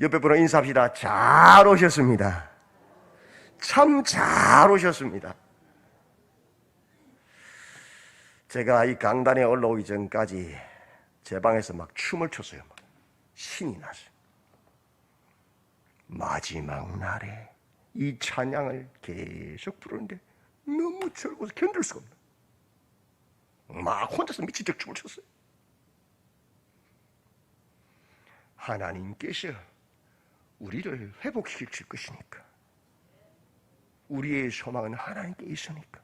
옆에 분랑 인사합시다. 잘 오셨습니다. 참 잘 오셨습니다. 제가 이 강단에 올라오기 전까지 제 방에서 막 춤을 췄어요. 막. 신이 났어요. 마지막 날에 이 찬양을 계속 부르는데 너무 즐거워서 견딜 수가 없네. 막 혼자서 미친 듯 춤을 췄어요. 하나님께서 우리를 회복시킬 것이니까. 우리의 소망은 하나님께 있으니까.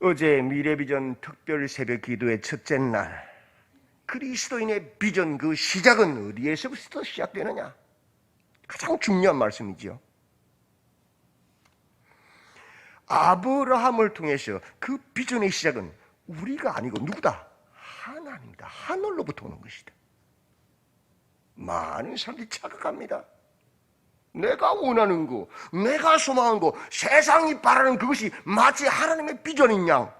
어제 미래비전 특별 새벽 기도의 첫째 날 그리스도인의 비전 그 시작은 어디에서부터 시작되느냐? 가장 중요한 말씀이죠. 아브라함을 통해서 그 비전의 시작은 우리가 아니고 누구다? 하나님이다. 하늘로부터 오는 것이다. 많은 사람들이 착각합니다. 내가 원하는 거, 내가 소망하는 거, 세상이 바라는 그것이 마치 하나님의 비전인 양.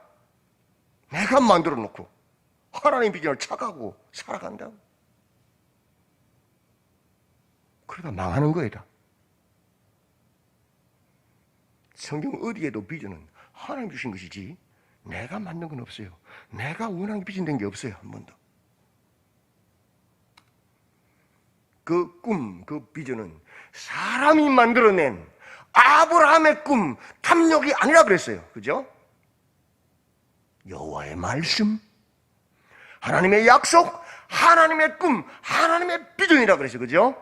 내가 만들어 놓고 하나님의 비전을 착하고 살아간다. 그러다 망하는 거이다. 성경 어디에도 비전은 하나님 주신 것이지 내가 만든 건 없어요. 내가 원하는 비전된 게 없어요. 한 번도. 그 꿈, 그 비전은 사람이 만들어낸 아브라함의 꿈, 탐욕이 아니라 그랬어요. 그죠? 여호와의 말씀, 하나님의 약속, 하나님의 꿈, 하나님의 비전이라 그랬어요. 그죠?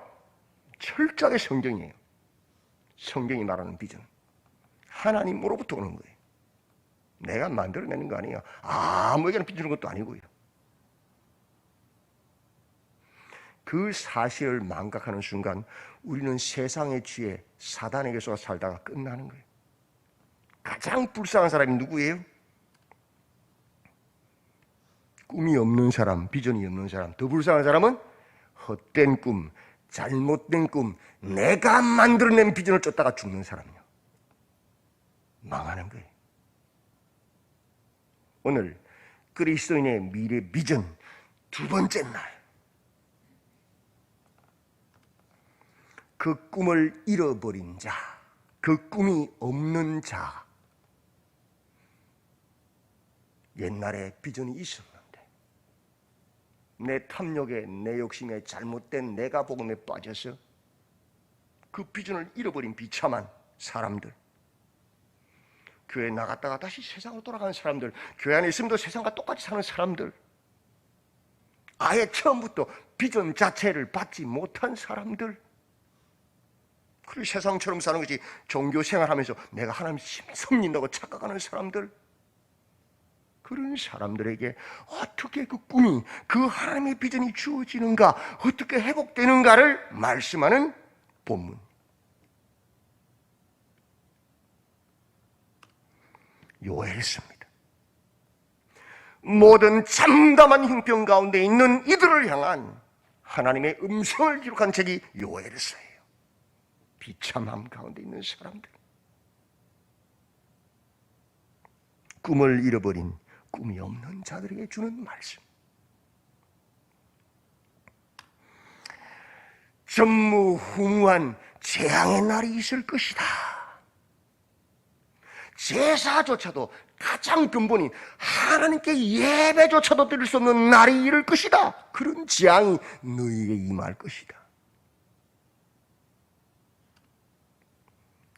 철저하게 성경이에요. 성경이 말하는 비전. 하나님으로부터 오는 거예요. 내가 만들어내는 거 아니에요. 아무에게나 빚주는 것도 아니고요. 그 사실을 망각하는 순간 우리는 세상에 취해 사단에게 서 살다가 끝나는 거예요. 가장 불쌍한 사람이 누구예요? 꿈이 없는 사람, 비전이 없는 사람. 더 불쌍한 사람은 헛된 꿈, 잘못된 꿈, 내가 만들어낸 비전을 쫓다가 죽는 사람이요. 망하는 거예요. 오늘 그리스도인의 미래 비전 두 번째 날. 그 꿈을 잃어버린 자, 그 꿈이 없는 자. 옛날에 비전이 있었는데, 내 탐욕에, 내 욕심에 잘못된 내가 복음에 빠져서 그 비전을 잃어버린 비참한 사람들. 교회 나갔다가 다시 세상으로 돌아가는 사람들, 교회 안에 있으면도 세상과 똑같이 사는 사람들, 아예 처음부터 비전 자체를 받지 못한 사람들, 그리고 세상처럼 사는 것이 종교 생활하면서 내가 하나님 섬긴다고 착각하는 사람들, 그런 사람들에게 어떻게 그 꿈이, 그 하나님의 비전이 주어지는가, 어떻게 회복되는가를 말씀하는 본문. 요엘서입니다. 모든 참담한 형편 가운데 있는 이들을 향한 하나님의 음성을 기록한 책이 요엘서예요. 비참함 가운데 있는 사람들. 꿈을 잃어버린 꿈이 없는 자들에게 주는 말씀. 전무후무한 재앙의 날이 있을 것이다. 제사조차도 가장 근본인 하나님께 예배조차도 드릴 수 없는 날이 이를 것이다. 그런 재앙이 너희에게 임할 것이다.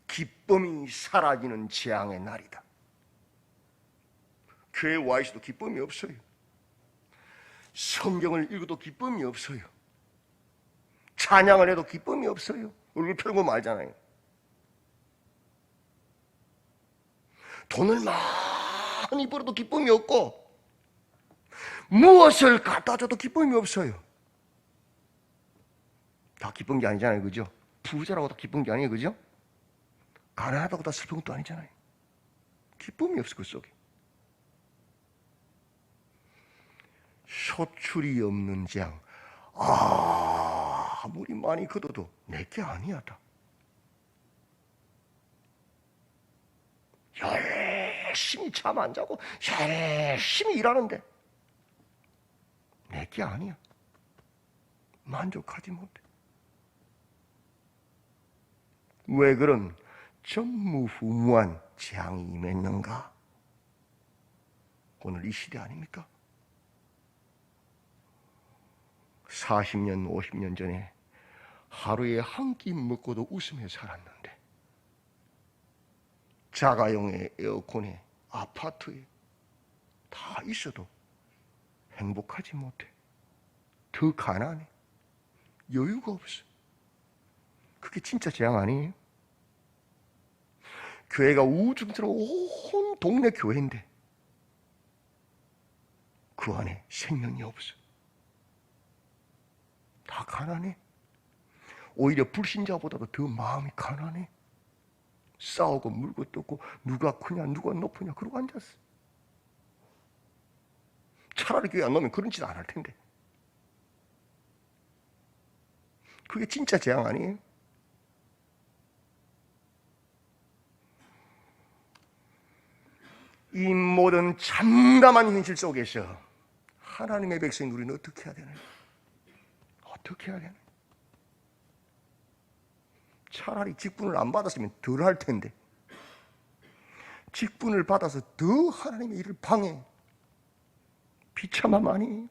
기쁨이 사라지는 재앙의 날이다. 교회 와 있어도 기쁨이 없어요. 성경을 읽어도 기쁨이 없어요. 찬양을 해도 기쁨이 없어요. 얼굴 펴고 말잖아요. 돈을 많이 벌어도 기쁨이 없고 무엇을 갖다 줘도 기쁨이 없어요. 다 기쁜 게 아니잖아요. 그죠? 부자라고 다 기쁜 게 아니에요. 그죠? 가난하다고 다 슬픈 것도 아니잖아요. 기쁨이 없어 그 속에. 소출이 없는 장. 아, 아무리 많이 거둬도 내게 아니야 다. 열심히 잠 안 자고 열심히 일하는데 내게 아니야. 만족하지 못해. 왜 그런 전무후무한 재앙이 임했는가? 오늘 이 시대 아닙니까? 40년, 50년 전에 하루에 한 끼 먹고도 웃으며 살았는데 자가용의 에어컨에 아파트에 다 있어도 행복하지 못해. 더 가난해. 여유가 없어. 그게 진짜 재앙 아니에요? 교회가 우중스러운 온 동네 교회인데 그 안에 생명이 없어. 다 가난해. 오히려 불신자보다도 더 마음이 가난해. 싸우고 물고 뜯고 누가 크냐 누가 높으냐 그러고 앉았어. 차라리 교회 안 나오면 그런 짓 안 할 텐데. 그게 진짜 재앙 아니에요? 이 모든 참담한 현실 속에서 하나님의 백성 우리는 어떻게 해야 되나요? 어떻게 해야 되나요? 차라리 직분을 안 받았으면 덜 할 텐데. 직분을 받아서 더 하나님의 일을 방해. 비참함 아니에요?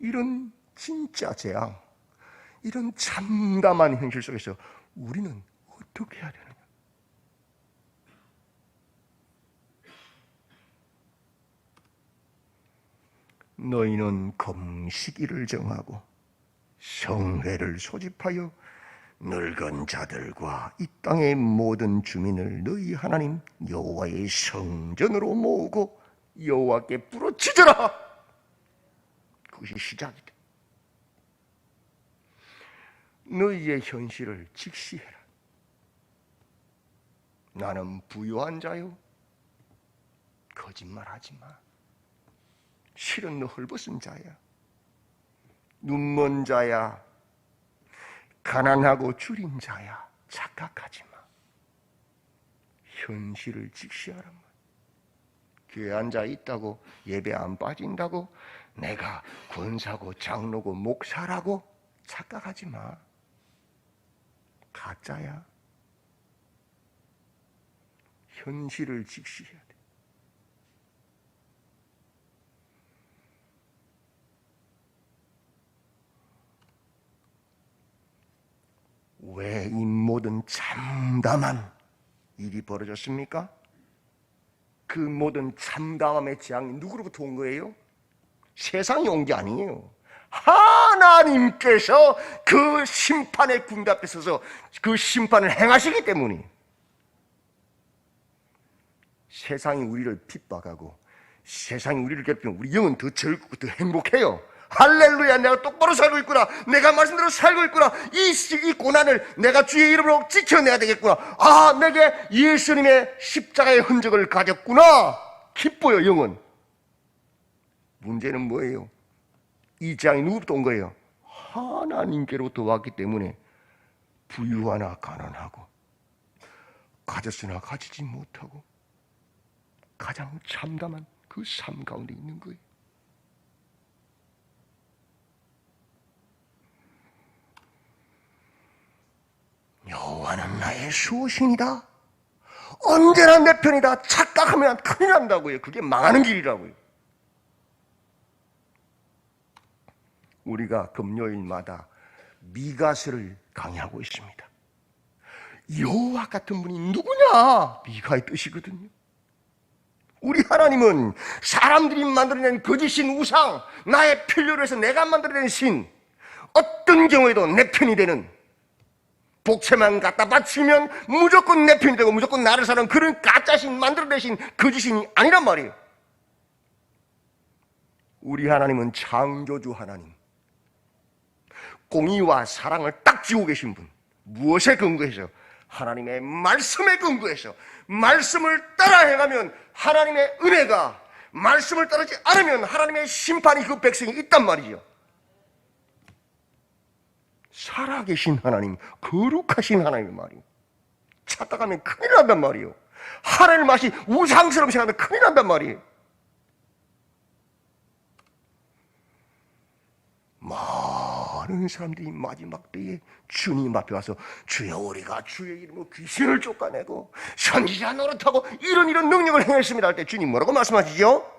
이런 진짜 재앙, 이런 참담한 현실 속에서 우리는 어떻게 해야 되 너희는 금식일을 정하고 성회를 소집하여 늙은 자들과 이 땅의 모든 주민을 너희 하나님 여호와의 성전으로 모으고 여호와께 부르짖으라. 그것이 시작이다. 너희의 현실을 직시해라. 나는 부유한 자요. 거짓말하지 마. 실은 너 헐벗은 자야. 눈먼 자야. 가난하고 줄인 자야. 착각하지 마. 현실을 직시하란 말. 교회 앉아 있다고 예배 안 빠진다고 내가 권사고 장로고 목사라고 착각하지 마. 가짜야. 현실을 직시해야 돼. 왜 이 모든 참담한 일이 벌어졌습니까? 그 모든 참담함의 재앙이 누구로부터 온 거예요? 세상이 온 게 아니에요. 하나님께서 그 심판의 군대 앞에 서서 그 심판을 행하시기 때문에 세상이 우리를 핍박하고 세상이 우리를 괴롭히면 우리 영은 더 즐겁고 더 행복해요. 할렐루야 내가 똑바로 살고 있구나 내가 말씀대로 살고 있구나 이, 이 고난을 내가 주의 이름으로 지켜내야 되겠구나 아 내게 예수님의 십자가의 흔적을 가졌구나 기뻐요 영은 문제는 뭐예요? 이 재앙이 누구부터 온 거예요? 하나님께로부터 왔기 때문에 부유하나 가난하고 가졌으나 가지지 못하고 가장 참담한 그 삶 가운데 있는 거예요. 여호와는 나의 수호신이다. 언제나 내 편이다. 착각하면 큰일 난다고요. 그게 망하는 길이라고요. 우리가 금요일마다 미가스를 강의하고 있습니다. 여호와 같은 분이 누구냐? 미가의 뜻이거든요. 우리 하나님은 사람들이 만들어낸 거짓신 우상, 나의 필요로 해서 내가 만들어낸 신, 어떤 경우에도 내 편이 되는 복채만 갖다 바치면 무조건 내 편이 되고 무조건 나를 사는 그런 가짜신 만들어내신 거짓신이 아니란 말이에요. 우리 하나님은 창조주 하나님. 공의와 사랑을 딱 지고 계신 분. 무엇에 근거해서? 하나님의 말씀에 근거해서 말씀을 따라 행하면 하나님의 은혜가 말씀을 따르지 않으면 하나님의 심판이 그 백성이 있단 말이죠. 살아계신 하나님, 거룩하신 하나님 말이요. 착각하면 큰일 난단 말이요. 하나님 맛이 우상스러운 생각하면 큰일 난단 말이에요. 많은 사람들이 마지막 때에 주님 앞에 와서 주여 우리가 주의 이름으로 귀신을 쫓아내고 선지자 노릇하고 이런 이런 능력을 행했습니다 할 때 주님 뭐라고 말씀하시죠?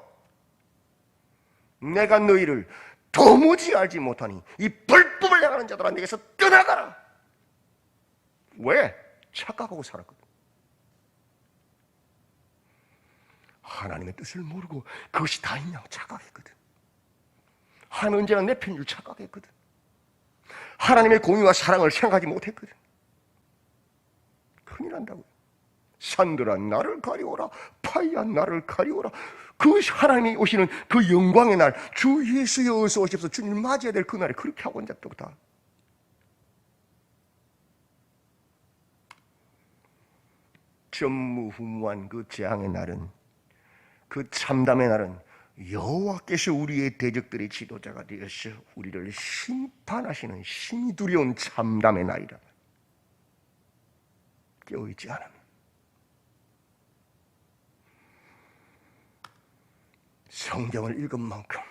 내가 너희를 도무지 알지 못하니 이 불법을 행하는 자들아 내게서 떠나가라. 왜? 착각하고 살았거든. 하나님의 뜻을 모르고 그것이 다있냐고 착각했거든. 하나님 언제나 내줄 착각했거든. 하나님의 공의와 사랑을 생각하지 못했거든. 큰일 난다고요. 산들아 나를 가리오라. 파이야 나를 가리오라 그 하나님이 오시는 그 영광의 날 주 예수여 어서 오십시오. 주님 맞이해야 될 그 날에 그렇게 하고 앉았다 다. 전무후무한 그 재앙의 날은 그 참담의 날은 여호와께서 우리의 대적들의 지도자가 되어서 우리를 심판하시는 힘이 두려운 참담의 날이라 깨어있지 않음 성경을 읽은 만큼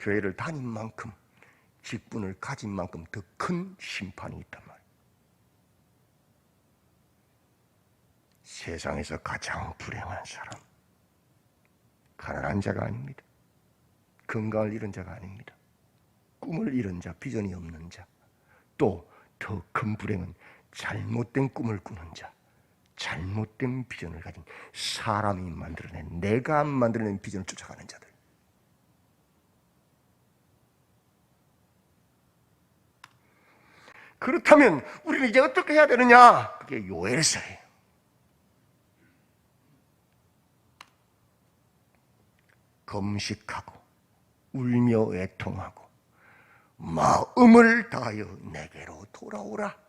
교회를 다닌 만큼 직분을 가진 만큼 더 큰 심판이 있단 말이에요 세상에서 가장 불행한 사람 가난한 자가 아닙니다. 건강을 잃은 자가 아닙니다. 꿈을 잃은 자, 비전이 없는 자. 또 더 큰 불행은 잘못된 꿈을 꾸는 자, 잘못된 비전을 가진 사람이 만들어낸, 내가 만들어낸 비전을 쫓아가는 자들. 그렇다면 우리는 이제 어떻게 해야 되느냐? 그게 요엘서예요. 검식하고 울며 애통하고 마음을 다하여 내게로 돌아오라.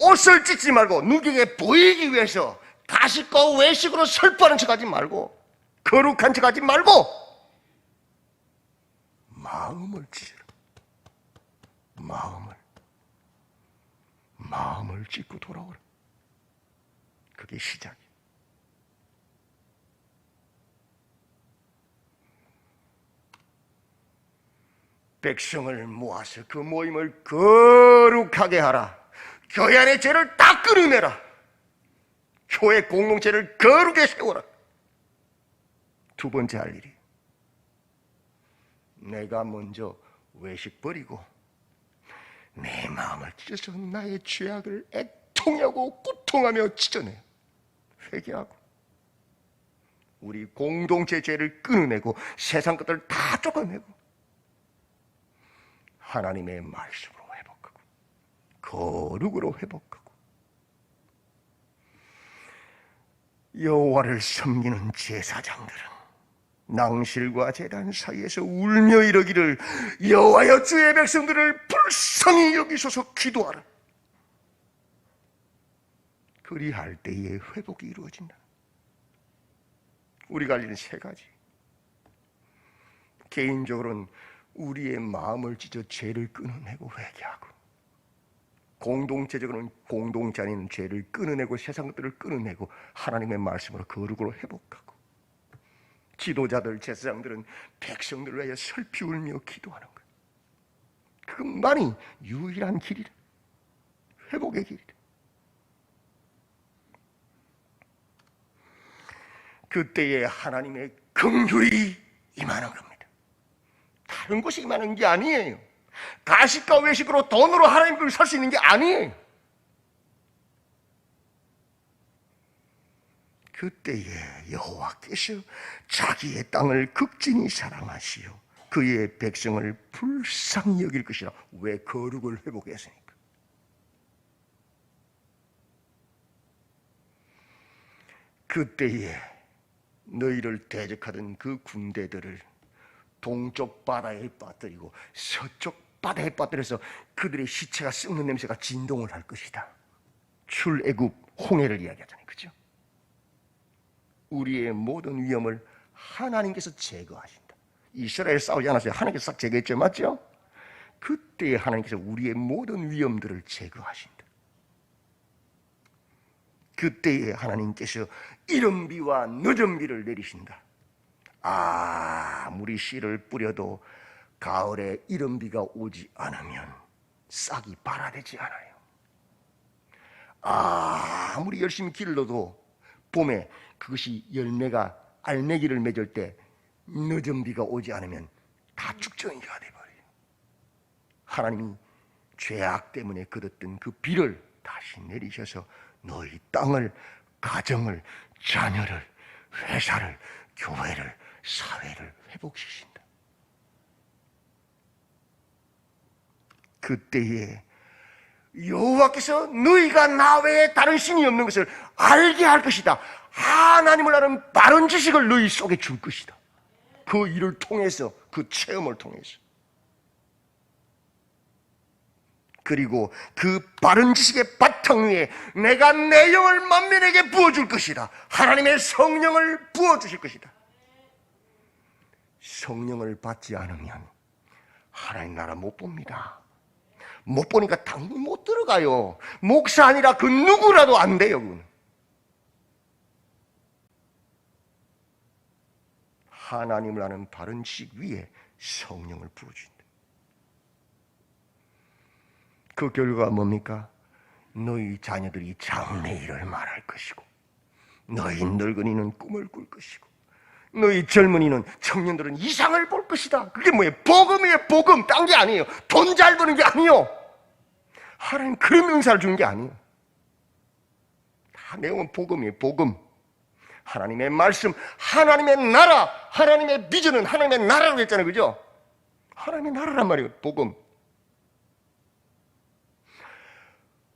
옷을 찢지 말고 누구에게 보이기 위해서 가식과 외식으로 설포하는 척하지 말고 거룩한 척하지 말고 마음을 찢으라. 마음을 마음을 찢고 돌아오라. 그게 시작이야. 백성을 모아서 그 모임을 거룩하게 하라. 교회 안의 죄를 다 끊어내라. 교회 공동체를 거룩하게 세워라. 두 번째 할 일이 내가 먼저 외식 버리고 내 마음을 찢어서 나의 죄악을 애통하고 고통하며 찢어내 회개하고 우리 공동체 죄를 끊어내고 세상 것들을 다 쫓아내고 하나님의 회복하고 거룩으로 회복하고 여호와를 섬기는 제사장들은 낭실과 제단 사이에서 울며 이러기를 여호와여 주의 백성들을 불쌍히 여기소서 기도하라. 그리할 때에 회복이 이루어진다. 우리가 알리는 세 가지. 개인적으로는 우리의 마음을 찢어 죄를 끊어내고 회개하고 공동체적으로는 공동체 아닌 죄를 끊어내고 세상 것들을 끊어내고 하나님의 말씀으로 거룩으로 회복하고 지도자들 제사장들은 백성들을 위하여 슬피 울며 기도하는 거예요. 그것만이 유일한 길이라 회복의 길이라 그때에 하나님의 긍휼이 임하는 겁니다. 다른 것이 임하는 게 아니에요. 가식과 외식으로 돈으로 하나님을 살 수 있는 게 아니에요. 그때에 여호와께서 자기의 땅을 극진히 사랑하시오. 그의 백성을 불쌍히 여길 것이라. 왜 거룩을 회복했으니까. 그때에 너희를 대적하던 그 군대들을 동쪽 바다에 빠뜨리고 서쪽 바다에 빠뜨려서 그들의 시체가 썩는 냄새가 진동을 할 것이다. 출애굽 홍해를 이야기하잖아요. 그죠? 우리의 모든 위험을 하나님께서 제거하신다. 이스라엘 싸우지 않았어요. 하나님께서 싹 제거했죠. 맞죠? 그때 하나님께서 우리의 모든 위험들을 제거하신다. 그때에 하나님께서 이른 비와 늦은 비를 내리신다. 아무리 씨를 뿌려도 가을에 이른 비가 오지 않으면 싹이 발아되지 않아요. 아무리 열심히 길러도 봄에 그것이 열매가 알매기를 맺을 때 늦은 비가 오지 않으면 다 죽정이가 돼버려요. 하나님이 죄악 때문에 거뒀던 그 비를 다시 내리셔서 너희 땅을, 가정을, 자녀를, 회사를, 교회를, 사회를 회복시킨다. 그때에 여호와께서 너희가 나 외에 다른 신이 없는 것을 알게 할 것이다. 하나님을 아는 바른 지식을 너희 속에 줄 것이다. 그 일을 통해서 그 체험을 통해서 그리고 그 바른 지식의 바탕 위에 내가 내 영을 만민에게 부어줄 것이다. 하나님의 성령을 부어주실 것이다. 성령을 받지 않으면 하나님 나라 못 봅니다. 못 보니까 당연히 못 들어가요. 목사 아니라 그 누구라도 안 돼요. 그거는. 하나님을 아는 바른 지식 위에 성령을 부어준다. 그 결과가 뭡니까? 너희 자녀들이 장래일을 말할 것이고 너희 늙은이는 꿈을 꿀 것이고 너희 젊은이는 청년들은 이상을 볼 것이다. 그게 뭐예요? 복음이에요, 복음. 딴 게 아니에요. 돈 잘 버는 게 아니에요. 하나님 그런 은사를 주는 게 아니에요. 다 내용은 복음이에요, 복음. 하나님의 말씀, 하나님의 나라, 하나님의 비전은 하나님의 나라라고 했잖아요. 그죠? 하나님의 나라란 말이에요, 복음.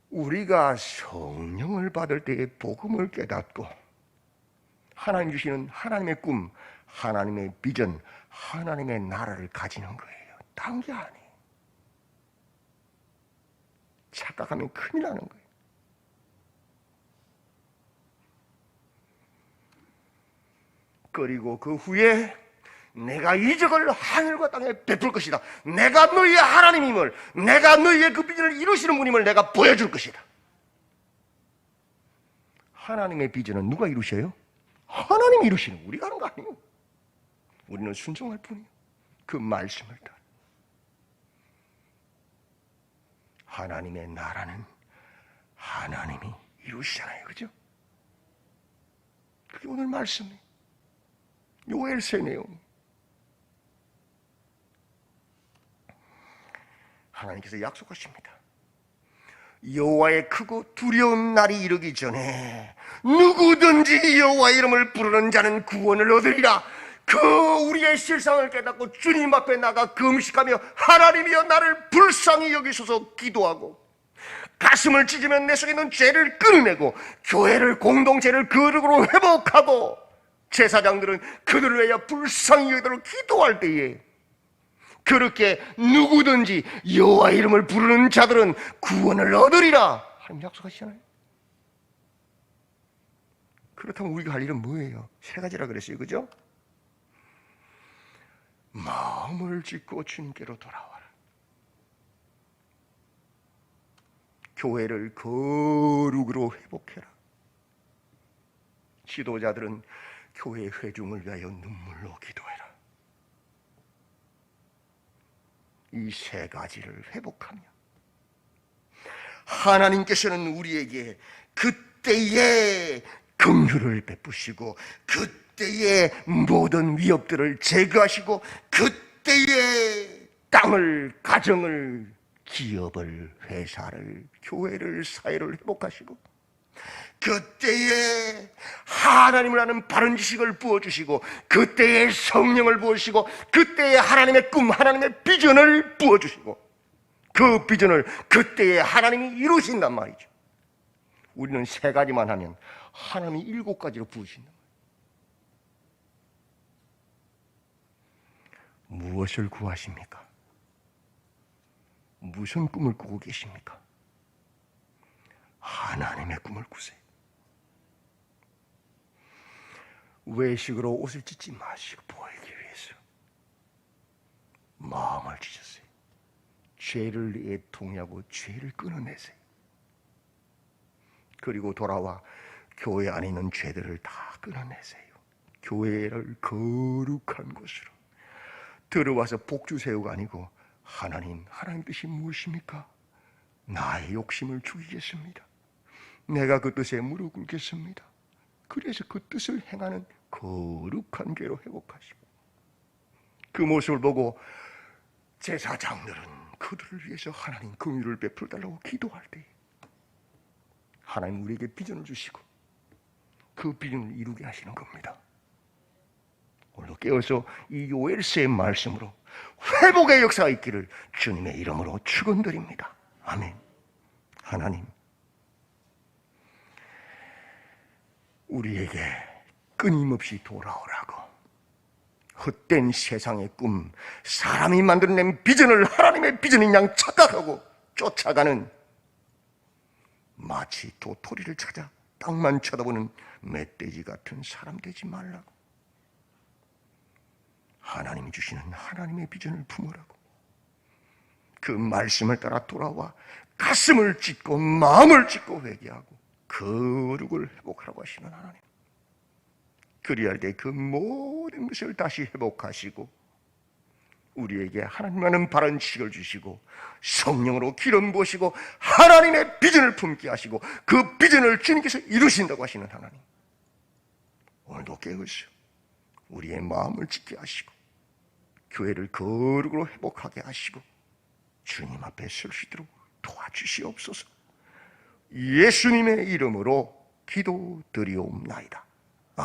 우리가 성령을 받을 때에 복음을 깨닫고 하나님 주시는 하나님의 꿈, 하나님의 비전, 하나님의 나라를 가지는 거예요. 딴게 아니에요. 착각하면 큰일 나는 거예요. 그리고 그 후에 내가 이적을 하늘과 땅에 베풀 것이다. 내가 너희의 하나님임을, 내가 너희의 그 비전을 이루시는 분임을 내가 보여줄 것이다. 하나님의 비전은 누가 이루셔요? 하나님이 이루시는. 우리가 하는 거 아니에요. 우리는 순종할 뿐이에요. 그 말씀을 따라. 하나님의 나라는 하나님이 이루시잖아요. 그죠? 그게 오늘 말씀이에요. 요엘서의 내용. 하나님께서 약속하십니다. 여호와의 크고 두려운 날이 이르기 전에 누구든지 여호와 이름을 부르는 자는 구원을 얻으리라. 그 우리의 실상을 깨닫고 주님 앞에 나가 금식하며 하나님이여 나를 불쌍히 여기소서 기도하고 가슴을 찢으면 내 속에 있는 죄를 끊어내고 교회를 공동체를 거룩으로 회복하고 제사장들은 그들을 위하여 불쌍히 여기도록 기도할 때에 그렇게 누구든지 여호와 이름을 부르는 자들은 구원을 얻으리라 하나님 약속하시잖아요. 그렇다면 우리가 할 일은 뭐예요? 세 가지라 그랬어요. 그죠? 마음을 짓고 주님께로 돌아와라. 교회를 거룩으로 회복해라. 지도자들은 교회 회중을 위하여 눈물로 기도해라. 이 세 가지를 회복하며 하나님께서는 우리에게 그때에 긍휼을 베푸시고 그때에 모든 위협들을 제거하시고 그때에 땅을 가정을 기업을 회사를 교회를 사회를 회복하시고 그때에 하나님을 아는 바른 지식을 부어주시고 그때에 성령을 부어주시고 그때에 하나님의 꿈 하나님의 비전을 부어주시고 그 비전을 그때에 하나님이 이루신단 말이죠 우리는 세 가지만 하면 하나님이 일곱 가지로 부으신단 말이에요 무엇을 구하십니까? 무슨 꿈을 꾸고 계십니까? 하나님의 꿈을 꾸세요 외식으로 옷을 찢지 마시고 보이기 위해서 마음을 찢으세요. 죄를 애통하고 죄를 끊어내세요. 그리고 돌아와 교회 안에 있는 죄들을 다 끊어내세요. 교회를 거룩한 곳으로 들어와서 복주 세우가 아니고 하나님, 하나님 뜻이 무엇입니까? 나의 욕심을 죽이겠습니다. 내가 그 뜻에 무릎 꿇겠습니다. 그래서 그 뜻을 행하는 거룩한 괴로 회복하시고 그 모습을 보고 제사 장들은 그들을 위해서 하나님 긍휼을 베풀어 달라고 기도할 때 하나님 우리에게 비전을 주시고 그 비전을 이루게 하시는 겁니다. 오늘도 깨어서 이 요엘서의 말씀으로 회복의 역사가 있기를 주님의 이름으로 축원드립니다. 아멘. 하나님 우리에게 끊임없이 돌아오라고 헛된 세상의 꿈, 사람이 만들어낸 비전을 하나님의 비전인 양 착각하고 쫓아가는 마치 도토리를 찾아 땅만 쳐다보는 멧돼지 같은 사람 되지 말라고. 하나님이 주시는 하나님의 비전을 품으라고. 그 말씀을 따라 돌아와 가슴을 찢고 마음을 찢고 회개하고 거룩을 회복하라고 하시는 하나님. 그리할 때 그 모든 것을 다시 회복하시고 우리에게 하나님과는 바른 지식을 주시고 성령으로 기름 부으시고 하나님의 비전을 품게 하시고 그 비전을 주님께서 이루신다고 하시는 하나님. 오늘도 깨우시오. 우리의 마음을 짓게 하시고 교회를 거룩으로 회복하게 하시고 주님 앞에 설 수 있도록 도와주시옵소서. 예수님의 이름으로 기도드리옵나이다.